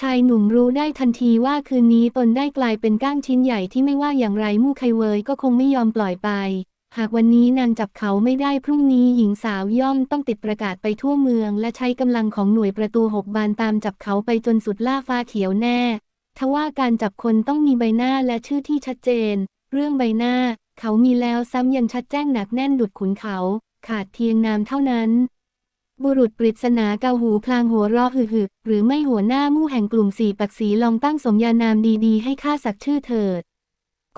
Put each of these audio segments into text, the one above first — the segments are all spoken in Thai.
ชายหนุ่มรู้ได้ทันทีว่าคืนนี้ตนได้กลายเป็นก้างชิ้นใหญ่ที่ไม่ว่าอย่างไรมู่ไคเวยก็คงไม่ยอมปล่อยไป หากวันนี้นางจับเขาไม่ได้พรุ่งนี้หญิงสาวย่อมต้องติดประกาศไปทั่วเมือง และใช้กำลังของหน่วยประตูหกบานตามจับเขาไปจนสุดล่าฟ้าเขียวแน่ ทว่าการจับคนต้องมีใบหน้าและชื่อที่ชัดเจน เรื่องใบหน้า เขามีแล้วซ้ำยังชัดแจ้งหนักแน่นดุดขุนเขา ขาดเพียงนามเท่านั้น บุรุษปริศนาเกาหูพลางหัวเราะหึกๆหรือไม่หัวหน้ามู่แห่งกลุ่มสี่ปักสีลองตั้งสมญานามดีๆ ให้ข้าสักชื่อเถิด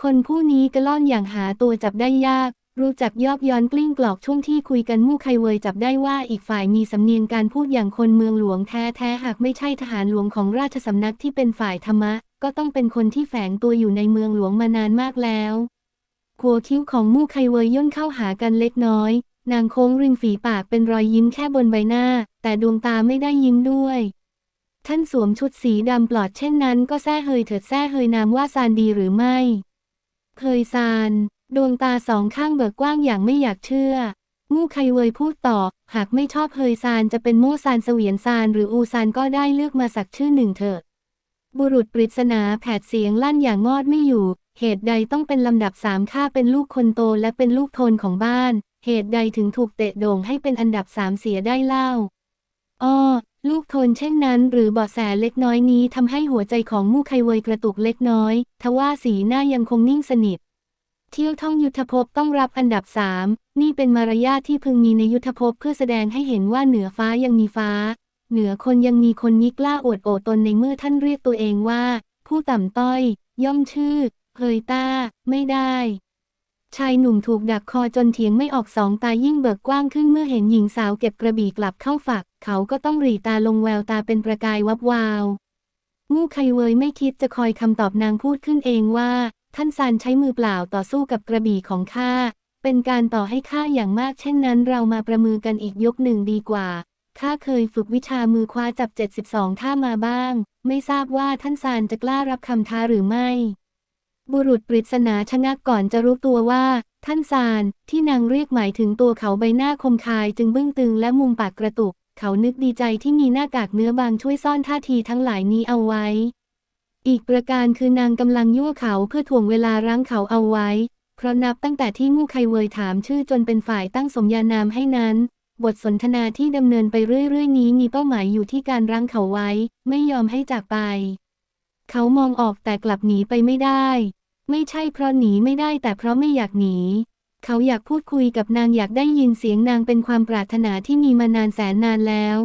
คนผู้นี้กระล่อนอย่างหาตัวจับได้ยาก รู้จักยอบย้อนกลิ้งกลอกช่วงที่คุยกันมู่ไคเวยจับได้ว่าอีกฝ่ายมีสำเนียงการพูดอย่างคนเมืองหลวงแท้ๆหากไม่ใช่ทหารหลวงของราชสำนักที่เป็นฝ่ายธรรมะ ก็ต้องเป็นคนที่แฝงตัวอยู่ในเมืองหลวงมานานมากแล้วหัวคิ้วของมู่ไคเวยย่นเข้าหากันเล็กน้อย นางโค้งริมฝีปากเป็นรอยยิ้มแค่บนใบหน้า แต่ดวงตาไม่ได้ยิ้มด้วย ท่านสวมชุดสีดำปลอดเช่นนั้นก็แซ่เฮยเถิดแซ่เฮยนามว่าซานดีหรือไม่เคยซาน ดวงตาสองข้างเบิกกว้างอย่างไม่อยากเชื่อ มู่ไคเวยพูดต่อ หากไม่ชอบเฮยซานจะเป็นโมซานเสวียนซานหรืออูซานก็ได้เลือกมาสักชื่อหนึ่งเถอะบุรุษปริศนาแผดเสียงลั่นอย่างงอดไม่อยู่ เหตุใดต้องเป็นลำดับสามข้าเป็นลูกคนโตและเป็นลูกทนของบ้าน เหตุใดถึงถูกเตะโด่งให้เป็นอันดับสามเสียได้เล่า อ้อ ลูกโทนเช่นนั้น หรือเบาะแสเล็กน้อยนี้ทำให้หัวใจของมู่ไคเวยกระตุกเล็กน้อย ทว่าสีหน้ายังคงนิ่งสนิท เที่ยวท่องยุทธภพต้องรับอันดับสามนี่เป็นมารยาทที่พึงมีในยุทธภพเพื่อแสดงให้เห็นว่าเหนือฟ้ายังมีฟ้า เหนือคนยังมีคนยิกล้าอวดโอตนในเมื่อท่านเรียกตัวเองว่า ผู้ต่ำต้อย ย่อมชื่อเฮยต้า ไม่ได้ ชายหนุ่มถูกดักคอจนเถียงไม่ออกสองตายิ่งเบิกกว้างขึ้นเมื่อเห็นหญิงสาวเก็บกระบี่กลับเข้าฝัก เขาก็ต้องหรีตาลงแววตาเป็นประกายวับวาวมู่ไคเวยไม่คิดจะคอยคำตอบนางพูดขึ้นเองว่า ท่านซานใช้มือเปล่าต่อสู้กับกระบี่ของข้า เป็นการต่อให้ข้าอย่างมากเช่นนั้นเรามาประมือกันอีกยกหนึ่งดีกว่าข้าเคยฝึกวิชามือคว้าจับ 72ท่ามาบ้าง ไม่ทราบว่าท่านซานจะกล้ารับคำท้าหรือไม่ บุรุษปริศนาชะงักก่อนจะรู้ตัวว่า ท่านซานที่นางเรียกหมายถึงตัวเขาใบหน้าคมคายจึงบึ้งตึงและมุมปากกระตุก เขานึกดีใจที่มีหน้ากากเนื้อบางช่วยซ่อนท่าทีทั้งหลายนี้เอาไว้ อีกประการคือนางกำลังยั่วเขาเพื่อถ่วงเวลารั้งเขาเอาไว้ เพราะนับตั้งแต่ที่มู่ไคเวยถามชื่อจนเป็นฝ่ายตั้งสมญานามให้นั้น บทสนทนาที่ดำเนินไปเรื่อยๆนี้มีเป้าหมายอยู่ที่การรั้งเขาไว้ ไม่ยอมให้จากไป เขามองออกแต่กลับหนีไปไม่ได้ ไม่ใช่เพราะหนีไม่ได้แต่เพราะไม่อยากหนี เขาอยากพูดคุยกับนางอยากได้ยินเสียงนางเป็นความปรารถนาที่มีมานานแสนนานแล้ว